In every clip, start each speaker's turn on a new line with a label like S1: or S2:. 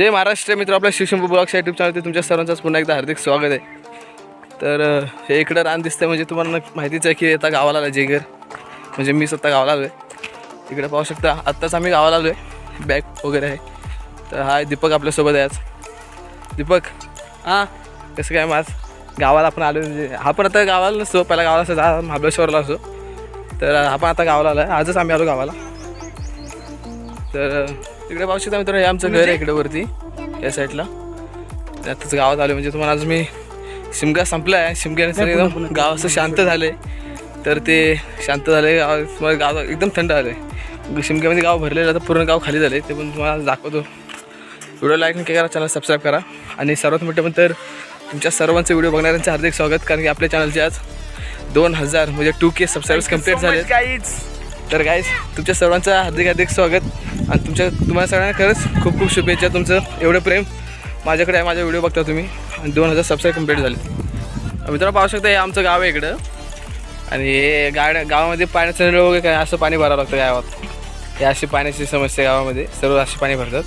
S1: जय महाराष्ट्र मित्र आपल्या Shivshambhu blogs YouTube चॅनलवरती तुमच्या सर्वांचंच पुन्हा एकदा हार्दिक स्वागत आहे. तर हे इकडं रान दिसतंय म्हणजे तुम्हाला माहितीच आहे की आता गावाला आलं जेगर म्हणजे मी स्वतः गावाला आलो आहे इकडे पाहू शकता आत्ताच आम्ही गावाला आलो आहे बॅग वगैरे आहे. तर हा दीपक आपल्यासोबत आहे आज. दीपक हां कसं काय माझ गावाला आपण आलो म्हणजे हा पण आता गावाला नसतो पहिला गावाला असतो महाबळेश्वरला असतो. तर आपण आता गावाला आलो आहे आजच आम्ही आलो गावाला. तर तिकडे पाहू शकता मित्र हे आमचं घर आहे इकडे वरती या साईडला. आताच गावात आलो म्हणजे तुम्हाला आज मी शिमगा संपला आहे शिमग्यानंतर एकदम गाव असं शांत झालं तर ते शांत झाले गाव तुम्हाला गाव एकदम थंड झालं आहे शिमग्यामध्ये गाव भरलेलं आता पूर्ण गाव खाली झाले ते पण तुम्हाला दाखवतो. व्हिडिओ लाईक नक्की करा चॅनल सबस्क्राईब करा. आणि सर्वात मोठं पण तर तुमच्या सर्वांचे व्हिडिओ बघणाऱ्यांचं हार्दिक स्वागत कारण की आपल्या चॅनलचे आज दोन हजार म्हणजे टू के सबस्क्राईब्स कंप्लीट झाले तर गाईज तुमच्या सर्वांचं हार्दिक हार्दिक स्वागत. आणि तुमच्या तुम्हाला सगळ्यांना खरंच खूप खूप शुभेच्छा तुमचं एवढं प्रेम माझ्याकडे आहे माझा व्हिडिओ बघता तुम्ही. आणि दोन हजार सबस्क्राईब कंप्लीट झाले. मित्रांनो पाहू शकता हे आमचं गाव आहे इकडं. आणि हे गाड गावामध्ये पाण्याचं नळ वगैरे काय असं पाणी भरावं लागतं गावात. हे अशी पाण्याची समस्या गावामध्ये सर्व अशी पाणी भरतात.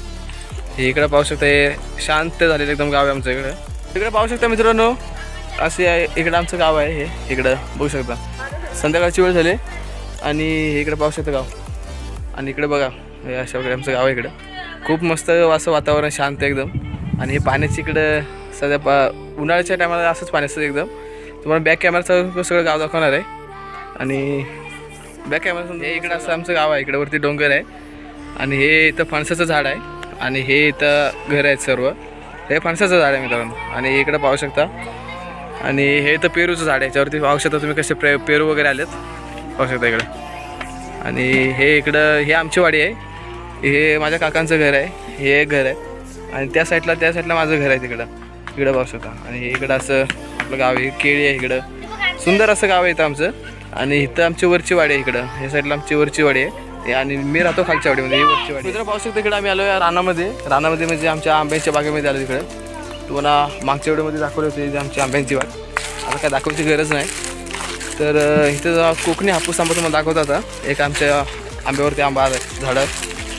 S1: हे इकडं पाहू शकता हे शांत झालेलं एकदम गाव आहे आमचं इकडं. इकडं पाहू शकता मित्रांनो असे आहे इकडं आमचं गाव आहे हे इकडं बघू शकता. संध्याकाळची वेळ झाली. आणि हे पाहू शकता गाव. आणि इकडे बघा. अशा वगैरे आमचं गाव आहे इकडं. खूप मस्त असं वातावरण शांत एकदम. आणि हे पाण्याची इकडं सध्या पा उन्हाळ्याच्या टायमाला असंच पाणी असतं एकदम. तुम्हाला बॅक कॅमेराचं सगळं गाव दाखवणार आहे. आणि बॅक कॅमेरा हे इकडं असं आमचं गाव आहे इकडंवरती डोंगर आहे. आणि हे इथं फणसाचं झाड आहे. आणि हे इथं घर आहेत सर्व. हे फणसाचं झाड आहे मित्रांनो. आणि इकडं पाहू शकता. आणि हे तर पेरूचं झाड आहे. याच्यावरती पाहू शकता तुम्ही कसे पे पेरू वगैरे आलेत. पाहू शकता इकडं. आणि हे इकडं हे आमची वाडी आहे. हे माझ्या काकांचं घर आहे. हे एक घर आहे. आणि त्या साईडला त्या साईडला माझं घर आहे तिकडं. इकडं पाहू शकता. आणि इकडं असं आपलं गाव आहे. केळी आहे इकडं. सुंदर असं गाव आहे इथं आमचं. आणि इथं आमची वरची वाडी आहे इकडं. ह्या साईडला आमची वरची वाडी आहे. आणि मी राहतो खालच्या वाडीमध्ये. ही वरची वाडी मित्र पाहू शकतो इकडे आम्ही आलो या रानामध्ये. रानामध्ये म्हणजे आमच्या आंब्यांच्या बागेमध्ये आलो तिकडे तुम्हाला मागच्या वेळेमध्ये दाखवले होते जे आमची आंब्यांची बाग आता काय दाखवायची गरज नाही. तर इथं कोकणी हापूस आंबा तुम्हाला दाखवत आता. एक आमच्या आंब्यावरती आंबा झाडं.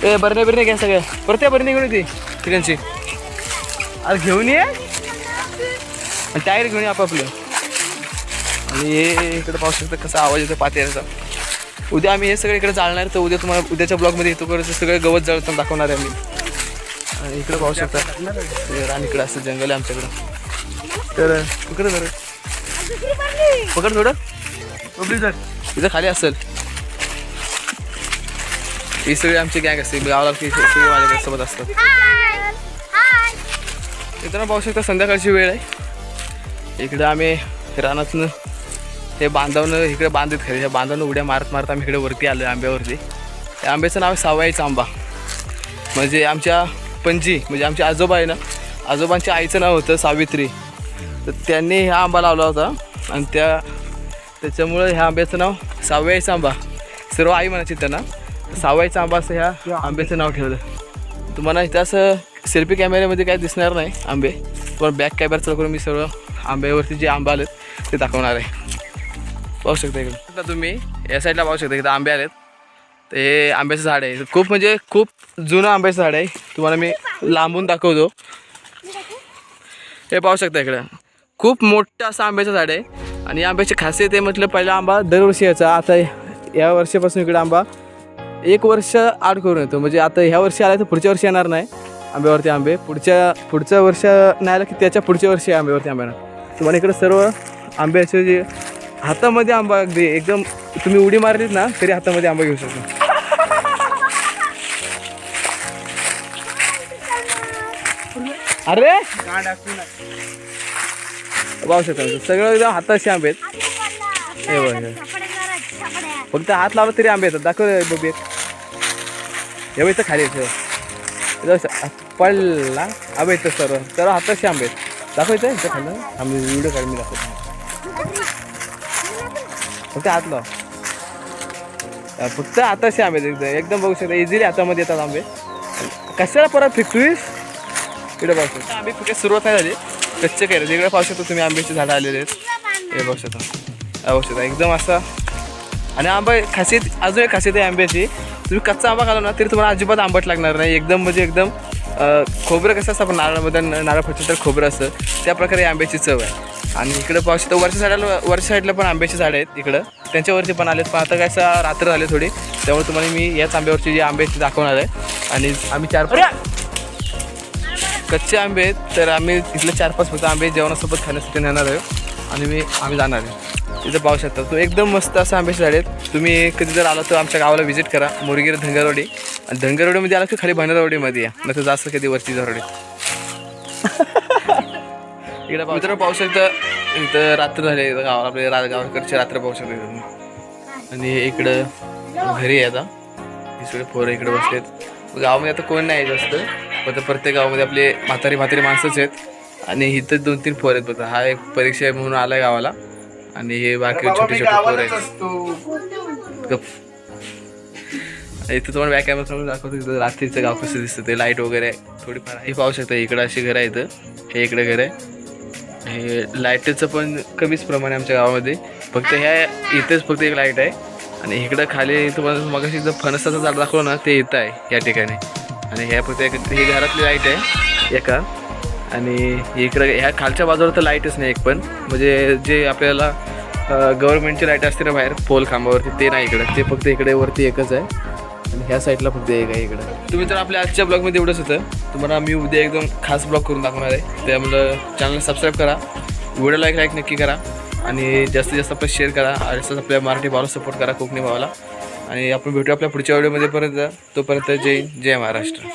S1: ए बरणे बिरणे घ्या सगळ्या परत त्या बरणे घेऊन येते चिकनची आज घेऊन ये. आणि टायर घेऊन ये आपापलं. आणि हे इकडे पाहू शकता कसा आवाज येतो पात्याचा उद्या आम्ही हे सगळं इकडे जाळणार तर उद्या तुम्हाला उद्याच्या ब्लॉगमध्ये येतो करायचं सगळं गवत जळताना दाखवणार आहे आम्ही. आणि इकडे पाहू शकता. रान इकडं असं जंगल आहे आमच्याकडं. तर जरा. पकड थोडं. इथं खाली असेल. ही सगळी आमची गँग असते गावाला की सगळी माझ्या सोबत असतात मित्रांनो पाहू शकता संध्याकाळची वेळ आहे. इकडं आम्ही रानातनं हे बांधावनं इकडे बांधत खरे ह्या बांधावनं उड्या मारत मारत आम्ही इकडे वरती आलो आंब्यावरती. त्या आंब्याचं नाव आहे सावाईचा आंबा म्हणजे आमच्या पणजी म्हणजे आमचे आजोबा आहे ना आजोबांच्या आईचं नाव होतं सावित्री. तर त्यांनी हा आंबा लावला होता. आणि त्या त्याच्यामुळं ह्या आंब्याचं नाव सावयाचा आंबा सर्व आई म्हणायची त्यांना. सावायचा आंबा असं ह्या आंब्याचं नाव ठेवलं. तुम्हाला इथं असं सेल्फी कॅमेऱ्यामध्ये काय दिसणार नाही आंबे तुम्हाला बॅक कॅमेरा चालू करून मी सर्व आंब्यावरती जे आंबे आलेत ते दाखवणार आहे. पाहू शकता इकडे तुम्ही या साईडला पाहू शकता इथं आंबे आलेत. ते आंब्याचं झाड आहे. खूप म्हणजे खूप जुनं आंब्याचं झाड आहे. तुम्हाला मी लांबून दाखवतो. हे पाहू शकता इकडं. खूप मोठं असं आंब्याचं झाड आहे. आणि आंब्याची खासियत आहे म्हटलं पहिला आंबा दरवर्षी यायचा. आता या वर्षापासून इकडे आंबा एक वर्ष आड करून येतो. म्हणजे आता ह्या वर्षी आला तर पुढच्या वर्षी येणार नाही आंब्यावरती आंबे. पुढच्या पुढच्या वर्ष नाही आलं की त्याच्या पुढच्या वर्षी आंब्यावरती आंबे येणार. तुम्हाला इकडे सर्व आंब्याचे जे हातामध्ये आंबा अगदी एकदम तुम्ही उडी मारलीत ना तरी हातामध्ये आंबा घेऊ शकता. अरे! पाहू शकता. सगळं एकदम हाताशी आंबे आहेत. हे बघ, फक्त हात लावला तरी आंबे येतात. दाखव रे बबी तर इथं खाली येतं पडला. आंबे येतात सर्व. सर्व हाताशी आंबे दाखवायचं दाखव इथं खाल्लं आंबे व्हिडिओ काढून मी दाखवतो. फक्त हात लाव फक्त हाताशी आंबे एकदम एकदम बघू शकता इझिली हातामध्ये येतात आंबे. कशाला परत फिकतोयस? इकडे पाहू शकता आंबे फक्त सुरुवात नाही झाली. कच्चे काय इकडे पाहू शकतो तुम्ही आंब्याची झाडं आलेले आहेत. हे बघू शकता. बघू शकता. एकदम असा. आणि आंबा खासियत अजून एक खासियत आहे आंब्याची. तुम्ही कच्चा आंबा खाला ना तरी तुम्हाला अजिबात आंबट लागणार नाही. एकदम म्हणजे एकदम खोबरं कसं असतं आपण नारळामध्ये नारळ फटलं तर खोबरं असतं. त्या प्रकारे आंब्याची चव आहे. आणि इकडं पाहू शकतो वरच्या साईडला वरच्या साईडला पण आंब्याची झाडं आहेत इकडं. त्यांच्यावरती पण आलेत. पण आता काय असं रात्र झाले थोडी त्यामुळे तुम्हाला मी याच आंब्यावरची जी आंब्याची दाखवणार आहे. आणि आम्ही चार कच्चे आंबे आहेत तर आम्ही इथले चार पाच फक्त आंबे जेवणासोबत खाण्यासाठी नेणार आहे आणि मी आम्ही जाणार आहे. इथं पाहू शकता. तो एकदम मस्त असं आंब्याचे झाड आहेत. तुम्ही कधी जर आला तर आमच्या गावाला व्हिजिट करा. मुरगीर धनगरवाडी. आणि धनगरवाडीमध्ये आला की खाली भंडारवाडीमध्ये या. तर जास्त कधी वरची झरवाडी इकडे पाहू मित्र पाहू शकता इथं रात्र झाले गावाला आपले रा गावाकडचे रात्र पाहू शकता इथं. आणि इकडं घरी आहे आता. हे सगळे पोरं इकडे बसलेत. गावामध्ये आता कोण नाही आहे जास्त. पण प्रत्येक गावामध्ये आपले म्हातारी म्हातारी माणसंच आहेत. आणि इथं दोन तीन पोर आहेत बघा हा एक परीक्षा आहे म्हणून आलाय गावाला. आणि हे बाकी छोटे छोटे पोर आहेत. गप. इथं तुम्हाला बॅक कॅमेरा समोर दाखवतो इथं रात्रीचं गाव कसं दिसतं ते लाइट वगैरे आहे. थोडीफार हे पाहू शकता इकडं अशी घर आहे इथं हे इकडे घर आहे. हे लाईटचं पण कमीच प्रमाण आहे आमच्या गावामध्ये. फक्त ह्या इथेच फक्त एक लाइट आहे. आणि इकडं खाली तुम्हाला मगाशी जर फणसाचं झाड दाखवलं ना ते इथं आहे या ठिकाणी. आणि ह्या फक्त एक ही घरातली लाइट आहे एका. आणि इकडं ह्या खालच्या बाजूला तर लाईटच नाही एक पण. म्हणजे जे आपल्याला गव्हर्नमेंटची लाइट असते ना बाहेर पोल खांबावरती ते नाही इकडं. ते फक्त इकडे वरती एकच आहे. आणि ह्या साईडला फक्त एक आहे इकडं. तुम्ही तर आपल्या आजच्या ब्लॉगमध्ये एवढंच होतं. तुम्हाला मी उद्या एकदम खास ब्लॉग करून दाखवणार आहे. त्यामुळं चॅनल सबस्क्राईब करा. व्हिडिओ लाईक लाईक नक्की करा. आणि जास्तीत जास्त आपण शेअर करा. आणि आपल्या मराठी भावाला सपोर्ट करा कोकणी भावाला. आणि आपण भेटू आपल्या पुढच्या व्हिडिओमध्ये परत. तोपर्यंत जय जय महाराष्ट्र.